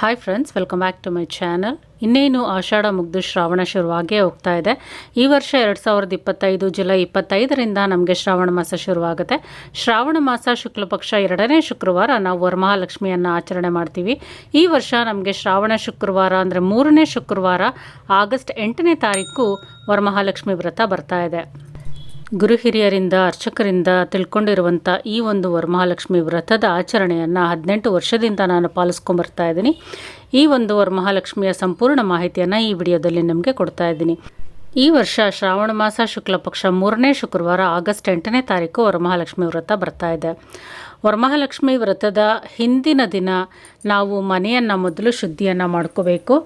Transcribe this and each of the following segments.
Hi friends welcome back to my channel ಇನ್ನೇನು ಆಷಾಢ ಮುಗ್ದು ಶ್ರಾವಣ ಶುರುವಾಗೇ ಹೋಗ್ತಾ ಇದೆ. ಈ ವರ್ಷ ಎರಡು ಸಾವಿರದ ಇಪ್ಪತ್ತೈದು ಜುಲೈ ಇಪ್ಪತ್ತೈದರಿಂದ ನಮಗೆ ಶ್ರಾವಣ ಮಾಸ ಶುರುವಾಗುತ್ತೆ. ಶ್ರಾವಣ ಮಾಸ ಶುಕ್ಲ ಪಕ್ಷ ಎರಡನೇ ಶುಕ್ರವಾರ ನಾವು ವರಮಹಾಲಕ್ಷ್ಮಿಯನ್ನು ಆಚರಣೆ ಮಾಡ್ತೀವಿ. ಈ ವರ್ಷ ನಮಗೆ ಶ್ರಾವಣ ಶುಕ್ರವಾರ ಅಂದರೆ ಮೂರನೇ ಶುಕ್ರವಾರ ಆಗಸ್ಟ್ ಎಂಟನೇ ತಾರೀಕು ವರಮಹಾಲಕ್ಷ್ಮಿ ವ್ರತ ಬರ್ತಾ ಇದೆ. ಗುರು ಹಿರಿಯರಿಂದ, ಅರ್ಚಕರಿಂದ ತಿಳ್ಕೊಂಡಿರುವಂಥ ಈ ಒಂದು ವರಮಹಾಲಕ್ಷ್ಮಿ ವ್ರತದ ಆಚರಣೆಯನ್ನು ಹದಿನೆಂಟು ವರ್ಷದಿಂದ ನಾನು ಪಾಲಿಸ್ಕೊಂಬರ್ತಾ ಇದ್ದೀನಿ. ಈ ಒಂದು ವರಮಹಾಲಕ್ಷ್ಮಿಯ ಸಂಪೂರ್ಣ ಮಾಹಿತಿಯನ್ನು ಈ ವಿಡಿಯೋದಲ್ಲಿ ನಿಮಗೆ ಕೊಡ್ತಾ ಇದ್ದೀನಿ. ಈ ವರ್ಷ ಶ್ರಾವಣ ಮಾಸ ಶುಕ್ಲ ಪಕ್ಷ ಮೂರನೇ ಶುಕ್ರವಾರ ಆಗಸ್ಟ್ ಎಂಟನೇ ತಾರೀಕು ವರಮಹಾಲಕ್ಷ್ಮಿ ವ್ರತ ಬರ್ತಾ ಇದೆ. ವರಮಹಾಲಕ್ಷ್ಮಿ ವ್ರತದ ಹಿಂದಿನ ದಿನ ನಾವು ಮನೆಯನ್ನು ಮೊದಲು ಶುದ್ಧಿಯನ್ನು ಮಾಡ್ಕೋಬೇಕು.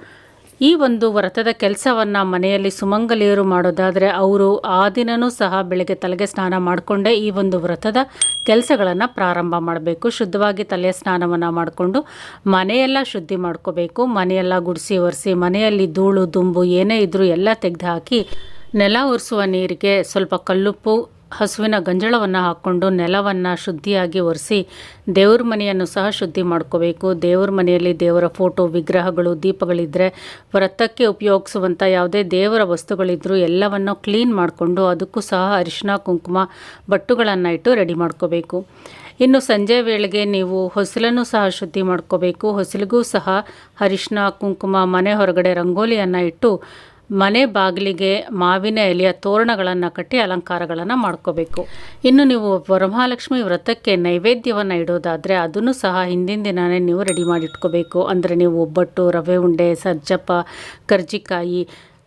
ಈ ಒಂದು ವ್ರತದ ಕೆಲಸವನ್ನು ಮನೆಯಲ್ಲಿ ಸುಮಂಗಲಿಯರು ಮಾಡೋದಾದರೆ ಅವರು ಆ ದಿನವೂ ಸಹ ಬೆಳಗ್ಗೆ ತಲೆಗೆ ಸ್ನಾನ ಮಾಡಿಕೊಂಡೇ ಈ ಒಂದು ವ್ರತದ ಕೆಲಸಗಳನ್ನು ಪ್ರಾರಂಭ ಮಾಡಬೇಕು. ಶುದ್ಧವಾಗಿ ತಲೆಯ ಸ್ನಾನವನ್ನು ಮಾಡಿಕೊಂಡು ಮನೆಯೆಲ್ಲ ಶುದ್ಧಿ ಮಾಡ್ಕೋಬೇಕು. ಮನೆಯೆಲ್ಲ ಗುಡಿಸಿ ಒರೆಸಿ, ಮನೆಯಲ್ಲಿ ಧೂಳು, ದುಂಬು ಏನೇ ಇದ್ದರೂ ಎಲ್ಲ ತೆಗೆದು ಹಾಕಿ ನೆಲ ಒರೆಸುವ ನೀರಿಗೆ ಸ್ವಲ್ಪ ಕಲ್ಲುಪ್ಪು ಹಸುವಿನ ಗಂಜಳವನ್ನು ಹಾಕ್ಕೊಂಡು ನೆಲವನ್ನು ಶುದ್ಧಿಯಾಗಿ ಒರೆಸಿ ದೇವ್ರ ಮನೆಯನ್ನು ಸಹ ಶುದ್ಧಿ ಮಾಡ್ಕೋಬೇಕು. ದೇವ್ರ ಮನೆಯಲ್ಲಿ ದೇವರ ಫೋಟೋ, ವಿಗ್ರಹಗಳು ದೀಪಗಳಿದ್ದರೆ ವ್ರತಕ್ಕೆ ಉಪಯೋಗಿಸುವಂಥ ಯಾವುದೇ ದೇವರ ವಸ್ತುಗಳಿದ್ದರೂ ಎಲ್ಲವನ್ನು ಕ್ಲೀನ್ ಮಾಡಿಕೊಂಡು ಅದಕ್ಕೂ ಸಹ ಅರಿಶಿನ ಕುಂಕುಮ, ಬಟ್ಟುಗಳನ್ನು ಇಟ್ಟು ರೆಡಿ ಮಾಡ್ಕೋಬೇಕು. ಇನ್ನು ಸಂಜೆ ವೇಳೆಗೆ ನೀವು ಹೊಸಲನ್ನು ಸಹ ಶುದ್ಧಿ ಮಾಡ್ಕೋಬೇಕು. ಹೊಸಲಿಗೂ ಸಹ ಅರಿಶಿನ ಕುಂಕುಮ, ಮನೆ ಹೊರಗಡೆ ರಂಗೋಲಿಯನ್ನು ಇಟ್ಟು ಮನೆ ಬಾಗಿಲಿಗೆ ಮಾವಿನ ಎಲೆಯ ತೋರಣಗಳನ್ನು ಕಟ್ಟಿ ಅಲಂಕಾರಗಳನ್ನು ಮಾಡ್ಕೋಬೇಕು. ಇನ್ನು ನೀವು ವರಮಹಾಲಕ್ಷ್ಮಿ ವ್ರತಕ್ಕೆ ನೈವೇದ್ಯವನ್ನು ಇಡೋದಾದರೆ ಅದನ್ನು ಸಹ ಹಿಂದಿನ ದಿನವೇ ನೀವು ರೆಡಿ ಮಾಡಿ ಇಟ್ಕೋಬೇಕು ಅಂದರೆ ನೀವು ಒಬ್ಬಟ್ಟು, ರವೆ ಉಂಡೆ, ಸಜ್ಜಪ್ಪ, ಕರ್ಜಿಕಾಯಿ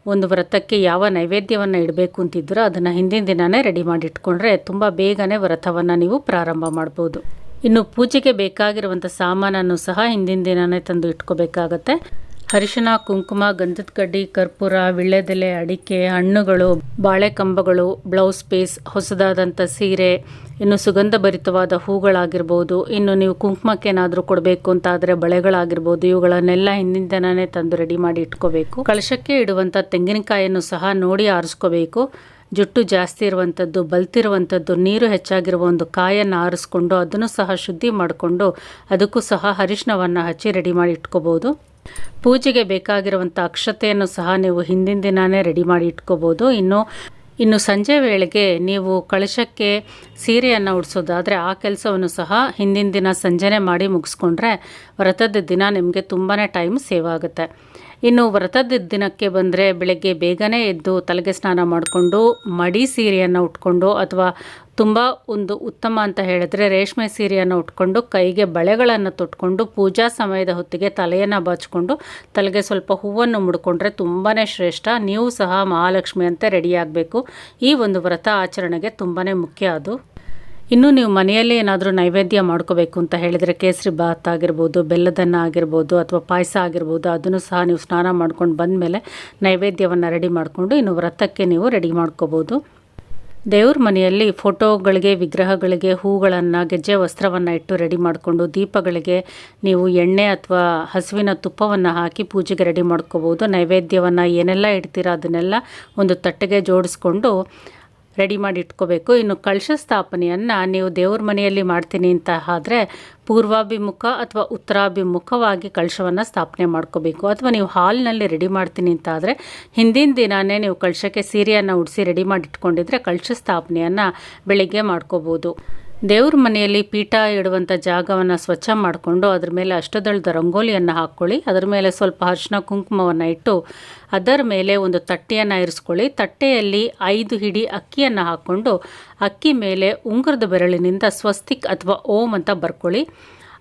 ಒಂದು ವ್ರತಕ್ಕೆ ಯಾವ ನೈವೇದ್ಯವನ್ನು ಇಡಬೇಕು ಅಂತಿದ್ದರೂ ಅದನ್ನು ಹಿಂದಿನ ದಿನವೇ ರೆಡಿ ಮಾಡಿ ಇಟ್ಕೊಂಡ್ರೆ ತುಂಬ ಬೇಗನೆ ವ್ರತವನ್ನು ನೀವು ಪ್ರಾರಂಭ ಮಾಡ್ಬೋದು. ಇನ್ನು ಪೂಜೆಗೆ ಬೇಕಾಗಿರುವಂಥ ಸಾಮಾನನ್ನು ಸಹ ಹಿಂದಿನ ದಿನವೇ ತಂದು ಇಟ್ಕೋಬೇಕಾಗತ್ತೆ. ಅರಿಶಿನ, ಕುಂಕುಮ, ಗಂಧದ ಕಡ್ಡಿ, ಕರ್ಪೂರ, ವಿಳ್ಳೆದೆಲೆ, ಅಡಿಕೆ, ಹಣ್ಣುಗಳು ಬಾಳೆ ಕಂಬಗಳು ಬ್ಲೌಸ್ ಪೀಸ್ ಹೊಸದಾದಂಥ ಸೀರೆ, ಇನ್ನು ಸುಗಂಧಭರಿತವಾದ ಹೂಗಳಾಗಿರ್ಬೋದು, ಇನ್ನು ನೀವು ಕುಂಕುಮಕ್ಕೇನಾದರೂ ಕೊಡಬೇಕು ಅಂತ ಆದರೆ ಬಳೆಗಳಾಗಿರ್ಬೋದು, ಇವುಗಳನ್ನೆಲ್ಲ ಹಿಂದಿನ ತಂದು ರೆಡಿ ಮಾಡಿ ಇಟ್ಕೋಬೇಕು. ಕಳಶಕ್ಕೆ ಇಡುವಂಥ ತೆಂಗಿನಕಾಯಿಯನ್ನು ಸಹ ನೋಡಿ ಆರಿಸ್ಕೋಬೇಕು. ಜುಟ್ಟು ಜಾಸ್ತಿ ಇರುವಂಥದ್ದು ಬಲ್ತಿರುವಂಥದ್ದು ನೀರು ಹೆಚ್ಚಾಗಿರುವ ಒಂದು ಕಾಯನ್ನು ಆರಿಸ್ಕೊಂಡು ಅದನ್ನು ಸಹ ಶುದ್ಧಿ ಮಾಡಿಕೊಂಡು ಅದಕ್ಕೂ ಸಹ ಅರಿಶಿನವನ್ನು ಹಚ್ಚಿ ರೆಡಿ ಮಾಡಿ ಇಟ್ಕೋಬೋದು. ಪೂಜೆಗೆ ಬೇಕಾಗಿರುವಂಥ ಅಕ್ಷತೆಯನ್ನು ಸಹ ನೀವು ಹಿಂದಿನ ದಿನವೇ ರೆಡಿ ಮಾಡಿ ಇಟ್ಕೋಬೋದು. ಇನ್ನು ಇನ್ನು ಸಂಜೆ ವೇಳೆಗೆ ನೀವು ಕಳಶಕ್ಕೆ ಸೀರೆಯನ್ನು ಉಡಿಸೋದಾದರೆ ಆ ಕೆಲಸವನ್ನು ಸಹ ಹಿಂದಿನ ದಿನ ಸಂಜೆನೆ ಮಾಡಿ ಮುಗಿಸ್ಕೊಂಡ್ರೆ ವ್ರತದ ದಿನ ನಿಮಗೆ ತುಂಬಾ ಟೈಮ್ ಸೇವ್ ಆಗುತ್ತೆ. ಇನ್ನು ವ್ರತದ ದಿನಕ್ಕೆ ಬಂದರೆ ಬೆಳಗ್ಗೆ ಬೇಗನೆ ಎದ್ದು ತಲೆಗೆ ಸ್ನಾನ ಮಾಡಿಕೊಂಡು ಮಡಿ ಸೀರೆಯನ್ನು ಉಟ್ಕೊಂಡು ಅಥವಾ ತುಂಬ ಒಂದು ಉತ್ತಮ ಅಂತ ಹೇಳಿದ್ರೆ ರೇಷ್ಮೆ ಸೀರೆಯನ್ನು ಉಟ್ಕೊಂಡು ಕೈಗೆ ಬಳೆಗಳನ್ನು ತೊಟ್ಕೊಂಡು ಪೂಜಾ ಸಮಯದ ಹೊತ್ತಿಗೆ ತಲೆಯನ್ನು ಬಾಚಿಕೊಂಡು ತಲೆಗೆ ಸ್ವಲ್ಪ ಹೂವನ್ನು ಮುಡ್ಕೊಂಡ್ರೆ ತುಂಬಾ ಶ್ರೇಷ್ಠ. ನೀವು ಸಹ ಮಹಾಲಕ್ಷ್ಮಿ ಅಂತ ರೆಡಿಯಾಗಬೇಕು ಈ ಒಂದು ವ್ರತ ಆಚರಣೆಗೆ ತುಂಬಾ ಮುಖ್ಯ ಅದು. ಇನ್ನು ನೀವು ಮನೆಯಲ್ಲೇ ಏನಾದರೂ ನೈವೇದ್ಯ ಮಾಡ್ಕೋಬೇಕು ಅಂತ ಹೇಳಿದರೆ ಕೇಸರಿ ಬಾತ್ ಆಗಿರ್ಬೋದು, ಬೆಲ್ಲದನ್ನ ಆಗಿರ್ಬೋದು ಅಥವಾ ಪಾಯಸ ಆಗಿರ್ಬೋದು, ಅದನ್ನು ಸಹ ನೀವು ಸ್ನಾನ ಮಾಡ್ಕೊಂಡು ಬಂದಮೇಲೆ ನೈವೇದ್ಯವನ್ನು ರೆಡಿ ಮಾಡಿಕೊಂಡು ಇನ್ನು ವ್ರತಕ್ಕೆ ನೀವು ರೆಡಿ ಮಾಡ್ಕೋಬೋದು. ದೇವ್ರ ಮನೆಯಲ್ಲಿ ಫೋಟೋಗಳಿಗೆ, ವಿಗ್ರಹಗಳಿಗೆ, ಹೂಗಳನ್ನು, ಗೆಜ್ಜೆ ವಸ್ತ್ರವನ್ನು ಇಟ್ಟು ರೆಡಿ ಮಾಡಿಕೊಂಡು ದೀಪಗಳಿಗೆ ನೀವು ಎಣ್ಣೆ ಅಥವಾ ಹಸುವಿನ ತುಪ್ಪವನ್ನು ಹಾಕಿ ಪೂಜೆಗೆ ರೆಡಿ ಮಾಡ್ಕೋಬೋದು. ನೈವೇದ್ಯವನ್ನು ಏನೆಲ್ಲ ಇಡ್ತೀರೋ ಅದನ್ನೆಲ್ಲ ಒಂದು ತಟ್ಟೆಗೆ ಜೋಡಿಸ್ಕೊಂಡು ರೆಡಿ ಮಾಡಿ ಇಟ್ಕೋಬೇಕು. ಇನ್ನು ಕಳಶ ಸ್ಥಾಪನೆಯನ್ನು ನೀವು ದೇವ್ರ ಮನೆಯಲ್ಲಿ ಮಾಡ್ತೀನಿ ಅಂತ ಆದರೆ ಪೂರ್ವಾಭಿಮುಖ ಅಥವಾ ಉತ್ತರಾಭಿಮುಖವಾಗಿ ಕಳಶವನ್ನು ಸ್ಥಾಪನೆ ಮಾಡ್ಕೋಬೇಕು. ಅಥವಾ ನೀವು ಹಾಲ್ನಲ್ಲಿ ರೆಡಿ ಮಾಡ್ತೀನಿ ಅಂತ ಆದರೆ ಹಿಂದಿನ ದಿನವೇ ನೀವು ಕಳಶಕ್ಕೆ ಸೀರೆಯನ್ನು ಉಡಿಸಿ ರೆಡಿ ಮಾಡಿ ಇಟ್ಕೊಂಡಿದ್ರೆ ಕಳಶ ಸ್ಥಾಪನೆಯನ್ನು ಬೆಳಿಗ್ಗೆ ಮಾಡ್ಕೋಬೋದು. ದೇವ್ರ ಮನೆಯಲ್ಲಿ ಪೀಠ ಇಡುವಂಥ ಜಾಗವನ್ನು ಸ್ವಚ್ಛ ಮಾಡಿಕೊಂಡು ಅದ್ರ ಮೇಲೆ ಅಷ್ಟದಳದ ರಂಗೋಲಿಯನ್ನು ಹಾಕ್ಕೊಳ್ಳಿ ಅದರ ಮೇಲೆ ಸ್ವಲ್ಪ ಅರಿಶಿನ ಕುಂಕುಮವನ್ನು ಇಟ್ಟು ಅದರ ಮೇಲೆ ಒಂದು ತಟ್ಟೆಯನ್ನು ಇರಿಸ್ಕೊಳ್ಳಿ. ತಟ್ಟೆಯಲ್ಲಿ ಐದು ಹಿಡಿ ಅಕ್ಕಿಯನ್ನು ಹಾಕ್ಕೊಂಡು ಅಕ್ಕಿ ಮೇಲೆ ಉಂಗುರದ ಬೆರಳಿನಿಂದ ಸ್ವಸ್ತಿಕ್ ಅಥವಾ ಓಂ ಅಂತ ಬರ್ಕೊಳ್ಳಿ.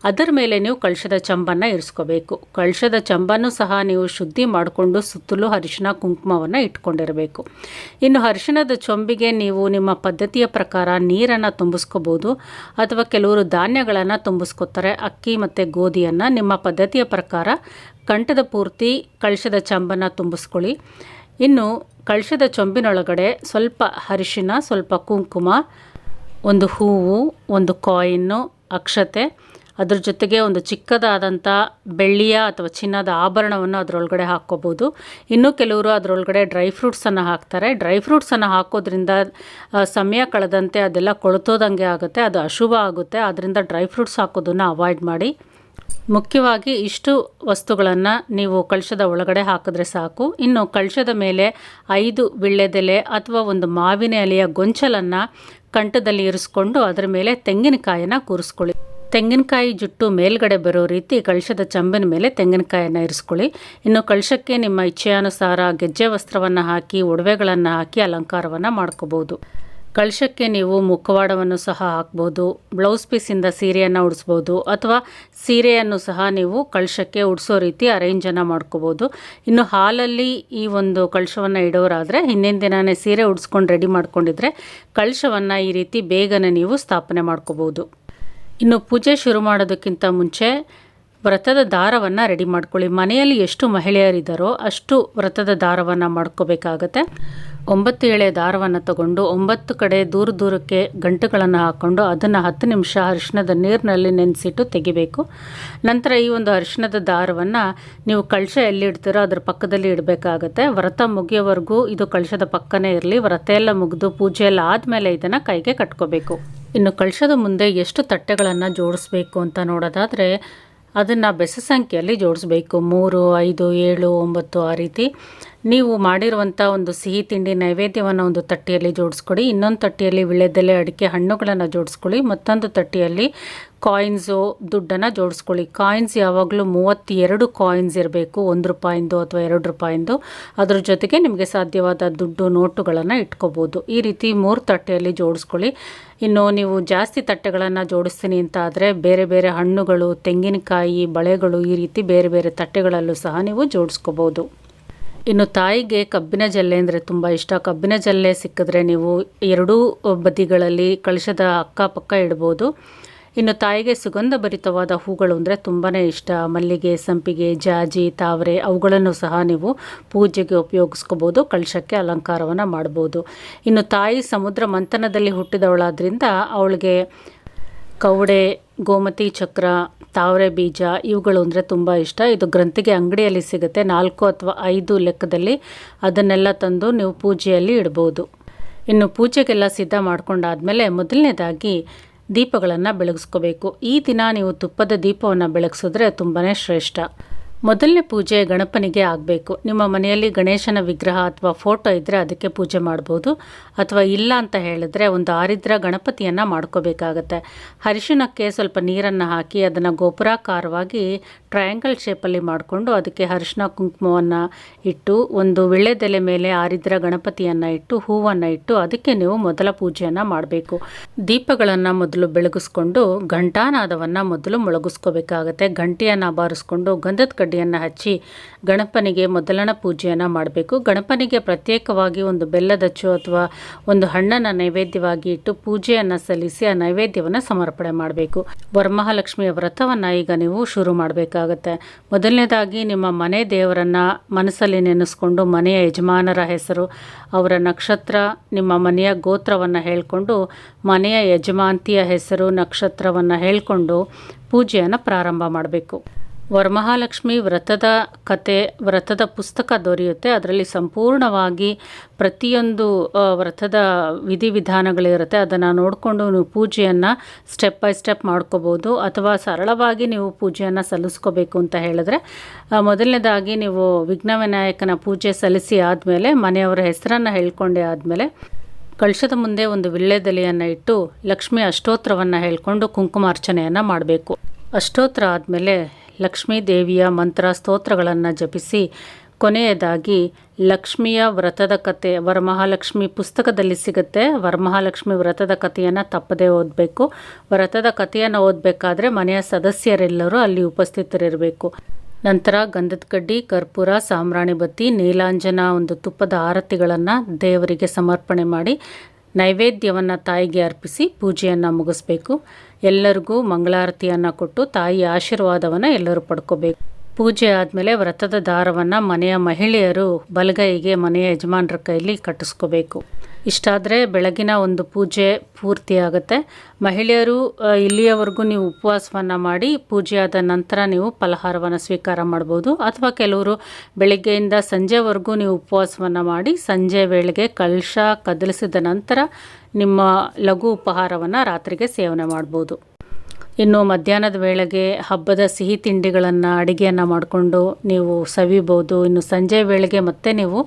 ಅದರ ಮೇಲೆ ನೀವು ಕಳಶದ ಚಂಬನ್ನು ಇರಿಸ್ಕೋಬೇಕು. ಕಳಶದ ಚಂಬನ್ನು ಸಹ ನೀವು ಶುದ್ಧಿ ಮಾಡಿಕೊಂಡು ಸುತ್ತಲೂ ಅರಿಶಿನ ಕುಂಕುಮವನ್ನು ಇಟ್ಕೊಂಡಿರಬೇಕು. ಇನ್ನು ಅರಿಶಿಣದ ಚೊಂಬಿಗೆ ನೀವು ನಿಮ್ಮ ಪದ್ಧತಿಯ ಪ್ರಕಾರ ನೀರನ್ನು ತುಂಬಿಸ್ಕೋಬೋದು. ಅಥವಾ ಕೆಲವರು ಧಾನ್ಯಗಳನ್ನು ತುಂಬಿಸ್ಕೋತಾರೆ. ಅಕ್ಕಿ ಮತ್ತು ಗೋಧಿಯನ್ನು ನಿಮ್ಮ ಪದ್ಧತಿಯ ಪ್ರಕಾರ ಕಂಠದ ಪೂರ್ತಿ ಕಳಶದ ಚಂಬನ್ನು ತುಂಬಿಸ್ಕೊಳ್ಳಿ. ಇನ್ನು ಕಳಶದ ಚೊಂಬಿನೊಳಗಡೆ ಸ್ವಲ್ಪ ಅರಿಶಿನ, ಸ್ವಲ್ಪ ಕುಂಕುಮ, ಒಂದು ಹೂವು, ಒಂದು ಕಾಯಿನ್ನು, ಅಕ್ಷತೆ ಅದ್ರ ಜೊತೆಗೆ ಒಂದು ಚಿಕ್ಕದಾದಂಥ ಬೆಳ್ಳಿಯ ಅಥವಾ ಚಿನ್ನದ ಆಭರಣವನ್ನು ಅದರೊಳಗಡೆ ಹಾಕ್ಕೋಬೋದು. ಇನ್ನೂ ಕೆಲವರು ಅದರೊಳಗಡೆ ಡ್ರೈ ಫ್ರೂಟ್ಸನ್ನು ಹಾಕ್ತಾರೆ. ಡ್ರೈ ಫ್ರೂಟ್ಸನ್ನು ಹಾಕೋದ್ರಿಂದ ಸಮಯ ಕಳೆದಂತೆ ಅದೆಲ್ಲ ಕೊಳ್ತೋದಂಗೆ ಆಗುತ್ತೆ, ಅದು ಅಶುಭ ಆಗುತ್ತೆ. ಆದ್ದರಿಂದ ಡ್ರೈ ಫ್ರೂಟ್ಸ್ ಹಾಕೋದನ್ನು ಅವಾಯ್ಡ್ ಮಾಡಿ. ಮುಖ್ಯವಾಗಿ ಇಷ್ಟು ವಸ್ತುಗಳನ್ನು ನೀವು ಕಳಶದ ಒಳಗಡೆ ಹಾಕಿದ್ರೆ ಸಾಕು. ಇನ್ನು ಕಳಶದ ಮೇಲೆ ಐದು ವಿಳ್ಳೆದೆಲೆ ಅಥವಾ ಒಂದು ಮಾವಿನ ಎಲೆಯ ಗೊಂಚಲನ್ನು ಕಂಠದಲ್ಲಿ ಇರಿಸ್ಕೊಂಡು ಅದರ ಮೇಲೆ ತೆಂಗಿನಕಾಯನ್ನು ಕೂರಿಸ್ಕೊಳ್ಳಿ. ತೆಂಗಿನಕಾಯಿ ಜುಟ್ಟು ಮೇಲ್ಗಡೆ ಬರೋ ರೀತಿ ಕಳಶದ ಚಂಬಿನ ಮೇಲೆ ತೆಂಗಿನಕಾಯಿಯನ್ನು ಇರಿಸ್ಕೊಳ್ಳಿ. ಇನ್ನು ಕಳಶಕ್ಕೆ ನಿಮ್ಮ ಇಚ್ಛೆಯಾನುಸಾರ ಗೆಜ್ಜೆ ವಸ್ತ್ರವನ್ನು ಹಾಕಿ, ಒಡವೆಗಳನ್ನು ಹಾಕಿ ಅಲಂಕಾರವನ್ನು ಮಾಡ್ಕೋಬೋದು. ಕಳಶಕ್ಕೆ ನೀವು ಮುಖವಾಡವನ್ನು ಸಹ ಹಾಕ್ಬೋದು, ಬ್ಲೌಸ್ ಪೀಸಿಂದ ಸೀರೆಯನ್ನು ಉಡಿಸ್ಬೋದು ಅಥವಾ ಸೀರೆಯನ್ನು ಸಹ ನೀವು ಕಳಶಕ್ಕೆ ಉಡಿಸೋ ರೀತಿ ಅರೇಂಜನ್ನು ಮಾಡ್ಕೋಬೋದು. ಇನ್ನು ಹಾಲಲ್ಲಿ ಈ ಒಂದು ಕಳಶವನ್ನು ಇಡೋರಾದರೆ ಹಿಂದಿನ ದಿನವೇ ಸೀರೆ ಉಡಿಸ್ಕೊಂಡು ರೆಡಿ ಮಾಡ್ಕೊಂಡಿದ್ರೆ ಕಳಶವನ್ನು ಈ ರೀತಿ ಬೇಗನೆ ನೀವು ಸ್ಥಾಪನೆ ಮಾಡ್ಕೋಬೋದು. ಇನ್ನು ಪೂಜೆ ಶುರು ಮಾಡೋದಕ್ಕಿಂತ ಮುಂಚೆ ವ್ರತದ ದಾರವನ್ನು ರೆಡಿ ಮಾಡ್ಕೊಳ್ಳಿ. ಮನೆಯಲ್ಲಿ ಎಷ್ಟು ಮಹಿಳೆಯರಿದ್ದಾರೋ ಅಷ್ಟು ವ್ರತದ ದಾರವನ್ನು ಮಾಡ್ಕೋಬೇಕಾಗತ್ತೆ. ಒಂಬತ್ತು ಎಳೆ ದಾರವನ್ನು ತಗೊಂಡು ಒಂಬತ್ತು ಕಡೆ ದೂರ ದೂರಕ್ಕೆ ಗಂಟುಗಳನ್ನು ಹಾಕ್ಕೊಂಡು ಅದನ್ನು ಹತ್ತು ನಿಮಿಷ ಅರಿಶಿಣದ ನೀರಿನಲ್ಲಿ ನೆನೆಸಿಟ್ಟು ತೆಗಿಬೇಕು. ನಂತರ ಈ ಒಂದು ಅರಿಶಿಣದ ದಾರವನ್ನು ನೀವು ಕಳಶ ಎಲ್ಲಿ ಇಡ್ತೀರೋ ಅದ್ರ ಪಕ್ಕದಲ್ಲಿ ಇಡಬೇಕಾಗತ್ತೆ. ವ್ರತ ಮುಗಿಯೋವರೆಗೂ ಇದು ಕಳಶದ ಪಕ್ಕನೇ ಇರಲಿ. ವ್ರತ ಎಲ್ಲ ಮುಗಿದು ಪೂಜೆ ಎಲ್ಲ ಆದಮೇಲೆ ಇದನ್ನು ಕೈಗೆ ಕಟ್ಕೋಬೇಕು. ಇನ್ನು ಕಳಶದ ಮುಂದೆ ಎಷ್ಟು ತಟ್ಟೆಗಳನ್ನು ಜೋಡಿಸ್ಬೇಕು ಅಂತ ನೋಡೋದಾದರೆ ಅದನ್ನು ಬೆಸ ಸಂಖ್ಯೆಯಲ್ಲಿ ಜೋಡಿಸ್ಬೇಕು. ಮೂರು, ಐದು, ಏಳು, ಒಂಬತ್ತು ಆ ರೀತಿ. ನೀವು ಮಾಡಿರುವಂಥ ಒಂದು ಸಿಹಿ ತಿಂಡಿ ನೈವೇದ್ಯವನ್ನು ಒಂದು ತಟ್ಟೆಯಲ್ಲಿ ಜೋಡಿಸ್ಕೊಡಿ. ಇನ್ನೊಂದು ತಟ್ಟೆಯಲ್ಲಿ ವಿಳೆದೆಲೆ ಅಡಿಕೆ ಹಣ್ಣುಗಳನ್ನು ಜೋಡಿಸ್ಕೊಳ್ಳಿ. ಮತ್ತೊಂದು ತಟ್ಟೆಯಲ್ಲಿ ಕಾಯಿನ್ಸು ದುಡ್ಡನ್ನು ಜೋಡಿಸ್ಕೊಳ್ಳಿ. ಕಾಯಿನ್ಸ್ ಯಾವಾಗಲೂ ಮೂವತ್ತೆರಡು ಕಾಯಿನ್ಸ್ ಇರಬೇಕು. ಒಂದು ರೂಪಾಯಿಂದು ಅಥವಾ ಎರಡು ರೂಪಾಯಿಂದು. ಅದ್ರ ಜೊತೆಗೆ ನಿಮಗೆ ಸಾಧ್ಯವಾದ ದುಡ್ಡು ನೋಟುಗಳನ್ನು ಇಟ್ಕೋಬೋದು. ಈ ರೀತಿ ಮೂರು ತಟ್ಟೆಯಲ್ಲಿ ಜೋಡಿಸ್ಕೊಳ್ಳಿ. ಇನ್ನು ನೀವು ಜಾಸ್ತಿ ತಟ್ಟೆಗಳನ್ನು ಜೋಡಿಸ್ತೀನಿ ಅಂತ ಆದರೆ ಬೇರೆ ಬೇರೆ ಹಣ್ಣುಗಳು, ತೆಂಗಿನಕಾಯಿ, ಬಳೆಗಳು ಈ ರೀತಿ ಬೇರೆ ಬೇರೆ ತಟ್ಟೆಗಳಲ್ಲೂ ಸಹ ನೀವು ಜೋಡಿಸ್ಕೋಬೋದು. ಇನ್ನು ತಾಯಿಗೆ ಕಬ್ಬಿನ ಜಲ್ಲೆ ಅಂದರೆ ತುಂಬ ಇಷ್ಟ. ಕಬ್ಬಿನ ಜಲ್ಲೆ ಸಿಕ್ಕಿದ್ರೆ ನೀವು ಎರಡೂ ಬದಿಗಳಲ್ಲಿ ಕಳಶದ ಅಕ್ಕಪಕ್ಕ ಇಡ್ಬೋದು. ಇನ್ನು ತಾಯಿಗೆ ಸುಗಂಧ ಭರಿತವಾದ ಹೂಗಳು ಅಂದರೆ ತುಂಬಾ ಇಷ್ಟ. ಮಲ್ಲಿಗೆ, ಸಂಪಿಗೆ, ಜಾಜಿ, ತಾವರೆ ಅವುಗಳನ್ನು ಸಹ ನೀವು ಪೂಜೆಗೆ ಉಪಯೋಗಿಸ್ಕೋಬೋದು, ಕಳಶಕ್ಕೆ ಅಲಂಕಾರವನ್ನು ಮಾಡ್ಬೋದು. ಇನ್ನು ತಾಯಿ ಸಮುದ್ರ ಮಂಥನದಲ್ಲಿ ಹುಟ್ಟಿದವಳಾದ್ರಿಂದ ಅವಳಿಗೆ ಕವಡೆ, ಗೋಮತಿ ಚಕ್ರ, ತಾವರೆ ಬೀಜ ಇವುಗಳು ಅಂದರೆ ತುಂಬ ಇಷ್ಟ. ಇದು ಗ್ರಂಥಿಗೆ ಅಂಗಡಿಯಲ್ಲಿ ಸಿಗುತ್ತೆ. ನಾಲ್ಕು ಅಥವಾ ಐದು ಲೆಕ್ಕದಲ್ಲಿ ಅದನ್ನೆಲ್ಲ ತಂದು ನೀವು ಪೂಜೆಯಲ್ಲಿ ಇಡ್ಬೋದು. ಇನ್ನು ಪೂಜೆಗೆಲ್ಲ ಸಿದ್ಧ ಮಾಡ್ಕೊಂಡಾದಮೇಲೆ ಮೊದಲನೇದಾಗಿ ದೀಪಗಳನ್ನು ಬೆಳಗಿಸ್ಕೋಬೇಕು. ಈ ದಿನ ನೀವು ತುಪ್ಪದ ದೀಪವನ್ನು ಬೆಳಗಿಸಿದ್ರೆ ತುಂಬಾ ಶ್ರೇಷ್ಠ. ಮೊದಲನೇ ಪೂಜೆ ಗಣಪನಿಗೆ ಆಗಬೇಕು. ನಿಮ್ಮ ಮನೆಯಲ್ಲಿ ಗಣೇಶನ ವಿಗ್ರಹ ಅಥವಾ ಫೋಟೋ ಇದ್ದರೆ ಅದಕ್ಕೆ ಪೂಜೆ ಮಾಡ್ಬೋದು. ಅಥವಾ ಇಲ್ಲ ಅಂತ ಹೇಳಿದ್ರೆ ಒಂದು ಆರಿದ್ರ ಗಣಪತಿಯನ್ನು ಮಾಡ್ಕೋಬೇಕಾಗತ್ತೆ. ಅರಿಶಿಣಕ್ಕೆ ಸ್ವಲ್ಪ ನೀರನ್ನು ಹಾಕಿ ಅದನ್ನು ಗೋಪುರಾಕಾರವಾಗಿ ಟ್ರಯಾಂಗಲ್ ಶೇಪಲ್ಲಿ ಮಾಡಿಕೊಂಡು ಅದಕ್ಕೆ ಅರಿಶಿನ ಕುಂಕುಮವನ್ನು ಇಟ್ಟು, ಒಂದು ವಿಳ್ಳೆದೆಲೆ ಮೇಲೆ ಆರಿದ್ರ ಗಣಪತಿಯನ್ನು ಇಟ್ಟು, ಹೂವನ್ನು ಇಟ್ಟು ಅದಕ್ಕೆ ನೀವು ಮೊದಲ ಪೂಜೆಯನ್ನು ಮಾಡಬೇಕು. ದೀಪಗಳನ್ನು ಮೊದಲು ಬೆಳಗಿಸ್ಕೊಂಡು, ಘಂಟಾನಾದವನ್ನು ಮೊದಲು ಮೊಳಗಿಸ್ಕೋಬೇಕಾಗತ್ತೆ. ಘಂಟಿಯನ್ನು ಬಾರಿಸ್ಕೊಂಡು, ಗಂಧದ ಕಡ್ಡಿಯನ್ನು ಹಚ್ಚಿ ಗಣಪನಿಗೆ ಮೊದಲನ ಪೂಜೆಯನ್ನು ಮಾಡಬೇಕು. ಗಣಪನಿಗೆ ಪ್ರತ್ಯೇಕವಾಗಿ ಒಂದು ಬೆಲ್ಲದಚ್ಚು ಅಥವಾ ಒಂದು ಹಣ್ಣನ್ನು ನೈವೇದ್ಯವಾಗಿ ಇಟ್ಟು ಪೂಜೆಯನ್ನು ಸಲ್ಲಿಸಿ ಆ ನೈವೇದ್ಯವನ್ನು ಸಮರ್ಪಣೆ ಮಾಡಬೇಕು. ವರಮಹಾಲಕ್ಷ್ಮಿಯ ವ್ರತವನ್ನು ಈಗ ನೀವು ಶುರು ಮಾಡಬೇಕಾಗತ್ತೆ. ಮೊದಲನೇದಾಗಿ ನಿಮ್ಮ ಮನೆ ದೇವರನ್ನು ಮನಸ್ಸಲ್ಲಿ ನೆನೆಸ್ಕೊಂಡು ಮನೆಯ ಯಜಮಾನರ ಹೆಸರು, ಅವರ ನಕ್ಷತ್ರ, ನಿಮ್ಮ ಮನೆಯ ಗೋತ್ರವನ್ನು ಹೇಳಿಕೊಂಡು ಮನೆಯ ಯಜಮಾಂತಿಯ ಹೆಸರು, ನಕ್ಷತ್ರವನ್ನು ಹೇಳಿಕೊಂಡು ಪೂಜೆಯನ್ನು ಪ್ರಾರಂಭ ಮಾಡಬೇಕು. ವರಮಹಾಲಕ್ಷ್ಮಿ ವ್ರತದ ಕತೆ, ವ್ರತದ ಪುಸ್ತಕ ದೊರೆಯುತ್ತೆ. ಅದರಲ್ಲಿ ಸಂಪೂರ್ಣವಾಗಿ ಪ್ರತಿಯೊಂದು ವ್ರತದ ವಿಧಿವಿಧಾನಗಳಿರುತ್ತೆ ಅದನ್ನು ನೋಡಿಕೊಂಡು ನೀವು ಪೂಜೆಯನ್ನು ಸ್ಟೆಪ್ ಬೈ ಸ್ಟೆಪ್ ಮಾಡ್ಕೋಬೋದು. ಅಥವಾ ಸರಳವಾಗಿ ನೀವು ಪೂಜೆಯನ್ನು ಸಲ್ಲಿಸ್ಕೋಬೇಕು ಅಂತ ಹೇಳಿದ್ರೆ ಮೊದಲನೇದಾಗಿ ನೀವು ವಿಘ್ನ ವಿನಾಯಕನ ಪೂಜೆ ಸಲ್ಲಿಸಿ ಆದಮೇಲೆ, ಮನೆಯವರ ಹೆಸರನ್ನು ಹೇಳ್ಕೊಂಡೆ ಆದಮೇಲೆ, ಕಳಶದ ಮುಂದೆ ಒಂದು ವಿಳ್ಳೆದೆಲೆಯನ್ನು ಇಟ್ಟು ಲಕ್ಷ್ಮಿ ಅಷ್ಟೋತ್ರವನ್ನು ಹೇಳ್ಕೊಂಡು ಕುಂಕುಮಾರ್ಚನೆಯನ್ನು ಮಾಡಬೇಕು. ಅಷ್ಟೋತ್ರ ಆದಮೇಲೆ ಲಕ್ಷ್ಮೀ ದೇವಿಯ ಮಂತ್ರ ಸ್ತೋತ್ರಗಳನ್ನು ಜಪಿಸಿ, ಕೊನೆಯದಾಗಿ ಲಕ್ಷ್ಮಿಯ ವ್ರತದ ಕತೆ, ವರಮಹಾಲಕ್ಷ್ಮಿ ಪುಸ್ತಕದಲ್ಲಿ ಸಿಗುತ್ತೆ. ವರಮಹಾಲಕ್ಷ್ಮಿ ವ್ರತದ ಕಥೆಯನ್ನು ತಪ್ಪದೇ ಓದಬೇಕು. ವ್ರತದ ಕಥೆಯನ್ನು ಓದಬೇಕಾದ್ರೆ ಮನೆಯ ಸದಸ್ಯರೆಲ್ಲರೂ ಅಲ್ಲಿ ಉಪಸ್ಥಿತರಿರಬೇಕು. ನಂತರ ಗಂಧದ ಕಡ್ಡಿ ಕರ್ಪೂರ ಸಾಮ್ರಾಣಿ ಬತ್ತಿ, ನೀಲಾಂಜನ ಒಂದು ತುಪ್ಪದ ಆರತಿಗಳನ್ನು ದೇವರಿಗೆ ಸಮರ್ಪಣೆ ಮಾಡಿ, ನೈವೇದ್ಯವನ್ನು ತಾಯಿಗೆ ಅರ್ಪಿಸಿ ಪೂಜೆಯನ್ನು ಮುಗಿಸ್ಬೇಕು. ಎಲ್ಲರಿಗೂ ಮಂಗಳಾರತಿಯನ್ನು ಕೊಟ್ಟು ತಾಯಿಯ ಆಶೀರ್ವಾದವನ್ನು ಎಲ್ಲರೂ ಪಡ್ಕೋಬೇಕು. ಪೂಜೆ ಆದಮೇಲೆ ವ್ರತದ ದಾರವನ್ನು ಮನೆಯ ಮಹಿಳೆಯರು ಬಲಗೈಗೆ ಮನೆಯ ಯಜಮಾನರ ಕೈಲಿ ಕಟ್ಟಿಸ್ಕೋಬೇಕು. ಇಷ್ಟಾದರೆ ಬೆಳಗಿನ ಒಂದು ಪೂಜೆ ಪೂರ್ತಿ ಆಗುತ್ತೆ. ಮಹಿಳೆಯರು ಇಲ್ಲಿಯವರೆಗೂ ನೀವು ಉಪವಾಸವನ್ನು ಮಾಡಿ ಪೂಜೆ ಆದ ನಂತರ ನೀವು ಫಲಹಾರವನ್ನು ಸ್ವೀಕಾರ ಮಾಡ್ಬೋದು. ಅಥವಾ ಕೆಲವರು ಬೆಳಗ್ಗೆಯಿಂದ ಸಂಜೆವರೆಗೂ ನೀವು ಉಪವಾಸವನ್ನು ಮಾಡಿ ಸಂಜೆ ವೇಳೆಗೆ ಕಲಶ ಕದಲಿಸಿದ ನಂತರ ನಿಮ್ಮ ಲಘು ಉಪಹಾರವನ್ನು ರಾತ್ರಿಗೆ ಸೇವನೆ ಮಾಡ್ಬೋದು. ಇನ್ನು ಮಧ್ಯಾಹ್ನದ ವೇಳೆಗೆ ಹಬ್ಬದ ಸಿಹಿ ತಿಂಡಿಗಳನ್ನು ಅಡುಗೆಯನ್ನು ಮಾಡಿಕೊಂಡು ನೀವು ಸವಿಬೋದು. ಇನ್ನು ಸಂಜೆ ವೇಳೆಗೆ ಮತ್ತೆ ನೀವು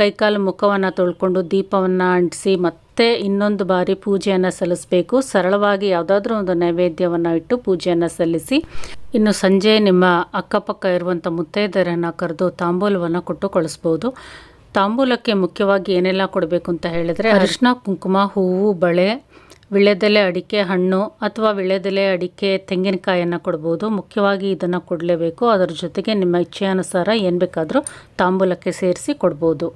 ಕೈಕಾಲು ಮುಖವನ್ನು ತೊಳ್ಕೊಂಡು ದೀಪವನ್ನು ಅಂಟಿಸಿ ಮತ್ತೆ ಇನ್ನೊಂದು ಬಾರಿ ಪೂಜೆಯನ್ನು ಸಲ್ಲಿಸಬೇಕು. ಸರಳವಾಗಿ ಯಾವುದಾದ್ರೂ ಒಂದು ನೈವೇದ್ಯವನ್ನು ಇಟ್ಟು ಪೂಜೆಯನ್ನು ಸಲ್ಲಿಸಿ, ಇನ್ನು ಸಂಜೆ ನಿಮ್ಮ ಅಕ್ಕಪಕ್ಕ ಇರುವಂಥ ಮುತ್ತೈದೆಯರನ್ನು ಕರೆದು ತಾಂಬೂಲವನ್ನು ಕೊಟ್ಟು ಕಳಿಸ್ಬೋದು. ತಾಂಬೂಲಕ್ಕೆ ಮುಖ್ಯವಾಗಿ ಏನೆಲ್ಲ ಕೊಡಬೇಕು ಅಂತ ಹೇಳಿದ್ರೆ ಅರಿಶಿನ, ಕುಂಕುಮ, ಹೂವು, ಬಳೆ, ವಿಳೆದೆಲೆ ಅಡಿಕೆ ಹಣ್ಣು ಅಥವಾ ವಿಳೆದೆಲೆ ಅಡಿಕೆ ತೆಂಗಿನಕಾಯಿಯನ್ನು ಕೊಡ್ಬೋದು. ಮುಖ್ಯವಾಗಿ ಇದನ್ನು ಕೊಡಲೇಬೇಕು. ಅದರ ಜೊತೆಗೆ ನಿಮ್ಮ ಇಚ್ಛೆಯಾನುಸಾರ ಏನು ಬೇಕಾದರೂ ತಾಂಬೂಲಕ್ಕೆ ಸೇರಿಸಿ ಕೊಡ್ಬೋದು.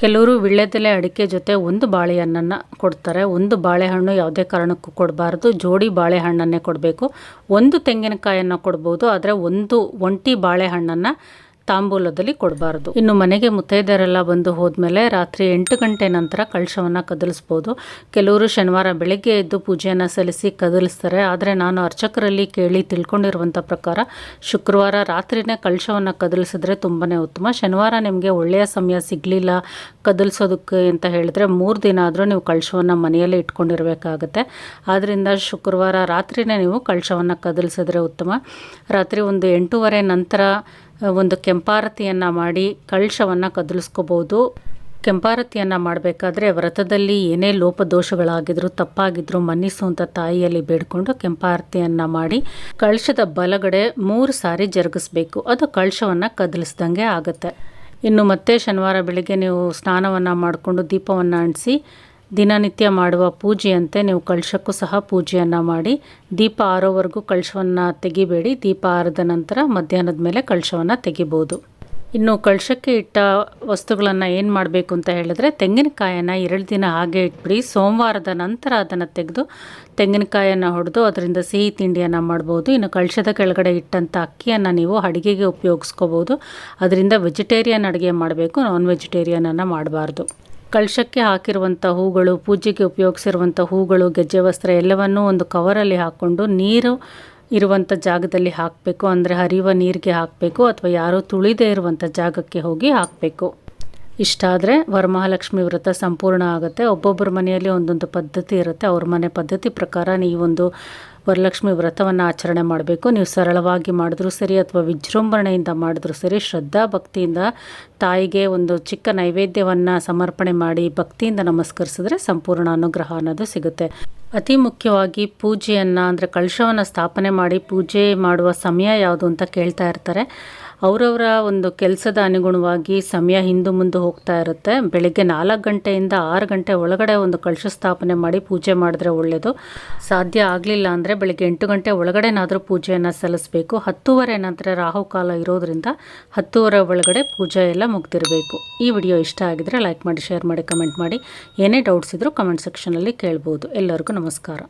ಕೆಲವರು ವಿಳ್ಯದೆಲೆ ಅಡಿಕೆ ಜೊತೆ ಒಂದು ಬಾಳೆಹಣ್ಣನ್ನು ಕೊಡ್ತಾರೆ. ಒಂದು ಬಾಳೆಹಣ್ಣು ಯಾವುದೇ ಕಾರಣಕ್ಕೂ ಕೊಡಬಾರ್ದು. ಜೋಡಿ ಬಾಳೆಹಣ್ಣನ್ನೇ ಕೊಡಬೇಕು. ಒಂದು ತೆಂಗಿನಕಾಯಿಯನ್ನು ಕೊಡ್ಬೋದು. ಆದರೆ ಒಂದು ಒಂಟಿ ಬಾಳೆಹಣ್ಣನ್ನು ತಾಂಬೂಲದಲ್ಲಿ ಕೊಡಬಾರ್ದು. ಇನ್ನು ಮನೆಗೆ ಮುತ್ತೈದೆಯರೆಲ್ಲ ಬಂದು ಹೋದ್ಮೇಲೆ ರಾತ್ರಿ ಎಂಟು ಗಂಟೆ ನಂತರ ಕಳಶವನ್ನು ಕದಲಿಸ್ಬೋದು. ಕೆಲವರು ಶನಿವಾರ ಬೆಳಗ್ಗೆ ಎದ್ದು ಪೂಜೆಯನ್ನು ಸಲ್ಲಿಸಿ ಕದಲಿಸ್ತಾರೆ. ಆದರೆ ನಾನು ಅರ್ಚಕರಲ್ಲಿ ಕೇಳಿ ತಿಳ್ಕೊಂಡಿರುವಂಥ ಪ್ರಕಾರ ಶುಕ್ರವಾರ ರಾತ್ರಿನೇ ಕಳಶವನ್ನು ಕದಲಿಸಿದ್ರೆ ತುಂಬಾ ಉತ್ತಮ. ಶನಿವಾರ ನಿಮಗೆ ಒಳ್ಳೆಯ ಸಮಯ ಸಿಗಲಿಲ್ಲ ಕದಲಿಸೋದಕ್ಕೆ ಅಂತ ಹೇಳಿದ್ರೆ ಮೂರು ದಿನ ಆದರೂ ನೀವು ಕಳಶವನ್ನು ಮನೆಯಲ್ಲೇ ಇಟ್ಕೊಂಡಿರಬೇಕಾಗತ್ತೆ. ಆದ್ದರಿಂದ ಶುಕ್ರವಾರ ರಾತ್ರಿನೇ ನೀವು ಕಳಶವನ್ನು ಕದಲಿಸಿದ್ರೆ ಉತ್ತಮ. ರಾತ್ರಿ ಒಂದು ಎಂಟೂವರೆ ನಂತರ ಒಂದು ಕೆಂಪಾರತಿಯನ್ನು ಮಾಡಿ ಕಳಶವನ್ನು ಕದಲಿಸ್ಕೋಬೋದು. ಕೆಂಪಾರತಿಯನ್ನು ಮಾಡಬೇಕಾದ್ರೆ ವ್ರತದಲ್ಲಿ ಏನೇ ಲೋಪದೋಷಗಳಾಗಿದ್ರು, ತಪ್ಪಾಗಿದ್ರು ಮನ್ನಿಸು ಅಂತ ತಾಯಿಯಲ್ಲಿ ಬೇಡಿಕೊಂಡು ಕೆಂಪಾರತಿಯನ್ನು ಮಾಡಿ ಕಳಶದ ಬಲಗಡೆ ಮೂರು ಸಾರಿ ಜರುಗಿಸ್ಬೇಕು. ಅದು ಕಳಶವನ್ನು ಕದಲಿಸ್ದಂಗೆ ಆಗುತ್ತೆ. ಇನ್ನು ಮತ್ತೆ ಶನಿವಾರ ಬೆಳಿಗ್ಗೆ ನೀವು ಸ್ನಾನವನ್ನು ಮಾಡಿಕೊಂಡು ದೀಪವನ್ನು ಅಂಟಿಸಿ ದಿನನಿತ್ಯ ಮಾಡುವ ಪೂಜೆಯಂತೆ ನೀವು ಕಳಶಕ್ಕೂ ಸಹ ಪೂಜೆಯನ್ನು ಮಾಡಿ, ದೀಪ ಆರೋವರೆಗೂ ಕಳಶವನ್ನು ತೆಗಿಬೇಡಿ. ದೀಪ ಆರದ ನಂತರ ಮಧ್ಯಾಹ್ನದ ಮೇಲೆ ಕಳಶವನ್ನು ತೆಗಿಬೋದು. ಇನ್ನು ಕಳಶಕ್ಕೆ ಇಟ್ಟ ವಸ್ತುಗಳನ್ನು ಏನು ಮಾಡಬೇಕು ಅಂತ ಹೇಳಿದ್ರೆ, ತೆಂಗಿನಕಾಯನ್ನು ಎರಡು ದಿನ ಹಾಗೆ ಇಟ್ಬಿಡಿ. ಸೋಮವಾರದ ನಂತರ ಅದನ್ನು ತೆಗೆದು ತೆಂಗಿನಕಾಯನ್ನು ಹೊಡೆದು ಅದರಿಂದ ಸಿಹಿ ತಿಂಡಿಯನ್ನು ಮಾಡ್ಬೋದು. ಇನ್ನು ಕಳಶದ ಕೆಳಗಡೆ ಇಟ್ಟಂಥ ಅಕ್ಕಿಯನ್ನು ನೀವು ಅಡುಗೆಗೆ ಉಪಯೋಗಿಸ್ಕೋಬೋದು. ಅದರಿಂದ ವೆಜಿಟೇರಿಯನ್ ಅಡುಗೆ ಮಾಡಬೇಕು. ನಾನ್ ವೆಜಿಟೇರಿಯನನ್ನು ಮಾಡಬಾರ್ದು. ಕಳಶಕ್ಕೆ ಹಾಕಿರುವಂಥ ಹೂಗಳು, ಪೂಜೆಗೆ ಉಪಯೋಗಿಸಿರುವಂಥ ಹೂಗಳು, ಗೆಜ್ಜೆ ವಸ್ತ್ರ ಎಲ್ಲವನ್ನೂ ಒಂದು ಕವರಲ್ಲಿ ಹಾಕ್ಕೊಂಡು ನೀರು ಇರುವಂಥ ಜಾಗದಲ್ಲಿ ಹಾಕಬೇಕು. ಅಂದರೆ ಹರಿಯುವ ನೀರಿಗೆ ಹಾಕಬೇಕು ಅಥವಾ ಯಾರೂ ತುಳಿದೇ ಇರುವಂಥ ಜಾಗಕ್ಕೆ ಹೋಗಿ ಹಾಕಬೇಕು. ಇಷ್ಟಾದರೆ ವರಮಹಾಲಕ್ಷ್ಮಿ ವ್ರತ ಸಂಪೂರ್ಣ ಆಗುತ್ತೆ. ಒಬ್ಬೊಬ್ಬರ ಮನೆಯಲ್ಲಿ ಒಂದೊಂದು ಪದ್ಧತಿ ಇರುತ್ತೆ. ಅವ್ರ ಮನೆ ಪದ್ಧತಿ ಪ್ರಕಾರ ನೀವೊಂದು ವರಲಕ್ಷ್ಮಿ ವ್ರತವನ್ನು ಆಚರಣೆ ಮಾಡಬೇಕು. ನೀವು ಸರಳವಾಗಿ ಮಾಡಿದ್ರೂ ಸರಿ ಅಥವಾ ವಿಜೃಂಭಣೆಯಿಂದ ಮಾಡಿದ್ರೂ ಸರಿ ಶ್ರದ್ಧಾ ಭಕ್ತಿಯಿಂದ ತಾಯಿಗೆ ಒಂದು ಚಿಕ್ಕ ನೈವೇದ್ಯವನ್ನು ಸಮರ್ಪಣೆ ಮಾಡಿ ಭಕ್ತಿಯಿಂದ ನಮಸ್ಕರಿಸಿದ್ರೆ ಸಂಪೂರ್ಣ ಅನುಗ್ರಹ ಅನ್ನೋದು ಸಿಗುತ್ತೆ. ಅತಿ ಮುಖ್ಯವಾಗಿ ಪೂಜೆಯನ್ನು ಅಂದರೆ ಕಳಶವನ್ನು ಸ್ಥಾಪನೆ ಮಾಡಿ ಪೂಜೆ ಮಾಡುವ ಸಮಯ ಯಾವುದು ಅಂತ ಕೇಳ್ತಾ ಇರ್ತಾರೆ. ಅವರವರ ಒಂದು ಕೆಲಸದ ಅನುಗುಣವಾಗಿ ಸಮಯ ಹಿಂದು ಮುಂದೆ ಹೋಗ್ತಾ ಇರುತ್ತೆ. ಬೆಳಗ್ಗೆ ನಾಲ್ಕು ಗಂಟೆಯಿಂದ ಆರು ಗಂಟೆ ಒಳಗಡೆ ಒಂದು ಕಳಶ ಸ್ಥಾಪನೆ ಮಾಡಿ ಪೂಜೆ ಮಾಡಿದ್ರೆ ಒಳ್ಳೆಯದು ಸಾಧ್ಯ ಆಗಲಿಲ್ಲ ಅಂದರೆ ಬೆಳಗ್ಗೆ ಎಂಟು ಗಂಟೆ ಒಳಗಡೆನಾದರೂ ಪೂಜೆಯನ್ನು ಸಲ್ಲಿಸಬೇಕು. ಹತ್ತೂವರೆ ನಂತರ ರಾಹುಕಾಲ ಇರೋದ್ರಿಂದ ಹತ್ತುವರೆ ಒಳಗಡೆ ಪೂಜೆ ಎಲ್ಲ ಮುಗ್ದಿರಬೇಕು. ಈ ವಿಡಿಯೋ ಇಷ್ಟ ಆಗಿದರೆ ಲೈಕ್ ಮಾಡಿ, ಶೇರ್ ಮಾಡಿ, ಕಮೆಂಟ್ ಮಾಡಿ. ಏನೇ ಡೌಟ್ಸ್ ಇದ್ದರೂ ಕಮೆಂಟ್ ಸೆಕ್ಷನಲ್ಲಿ ಕೇಳ್ಬೋದು. ಎಲ್ಲರಿಗೂ ನಮಸ್ಕಾರ.